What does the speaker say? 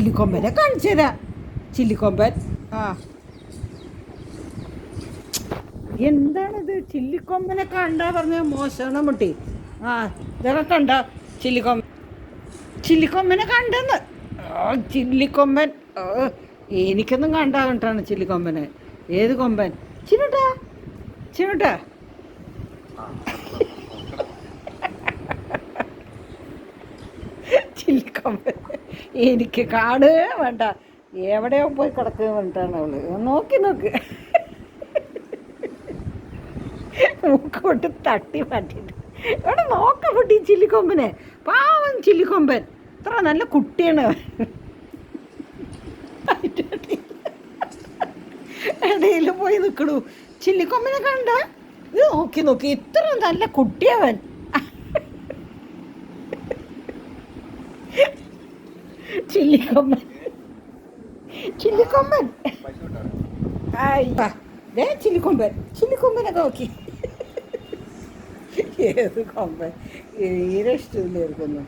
ചില്ലിക്കൊമ്പനെ കാണിച്ചു തരാം. ചില്ലിക്കൊമ്പൻ. ആ. എന്താണിത്? ചില്ലിക്കൊമ്പനെ കണ്ടാ പറഞ്ഞ മോശമാണ് മുട്ടി. ആ ഇതൊക്കെ കണ്ട ചില്ലിക്കൊമ്പൻ. ചില്ലിക്കൊമ്പനെ കണ്ടെന്ന്. ചില്ലിക്കൊമ്പൻ. എനിക്കൊന്നും കണ്ടാ കണ്ടാണ് ചില്ലിക്കൊമ്പനെ. ഏത് കൊമ്പൻ? ചിന്നുട്ടാ ചിന്നുട്ടാ ചില്ലിക്കൊമ്പൻ. എനിക്ക് കാണുകയേ വേണ്ട. എവിടെയോ പോയി കിടക്കുക വേണ്ടിട്ടാണ് അവൾ. നോക്കി നോക്ക്. മൂക്കോട്ട് തട്ടി മാറ്റിട്ട് ഇവിടെ നോക്ക പൊട്ടി ചില്ലിക്കൊമ്പനെ. പാവം ചില്ലിക്കൊമ്പൻ. ഇത്ര നല്ല കുട്ടിയാണ്. ഇടയിൽ പോയി നിൽക്കണു ചില്ലിക്കൊമ്പനെ കണ്ട. ഇത് നോക്കി നോക്കി. ഇത്ര നല്ല കുട്ടിയവൻ చిల్లి కొమ్మ చిల్లి కొమ్మన్ అయ్యే చిల్లి కొమ్మన్ చిల్లి కొమ్మన గోకి ఏది కొమ్మ ఈరెస్ట్ లేదు కొంచెం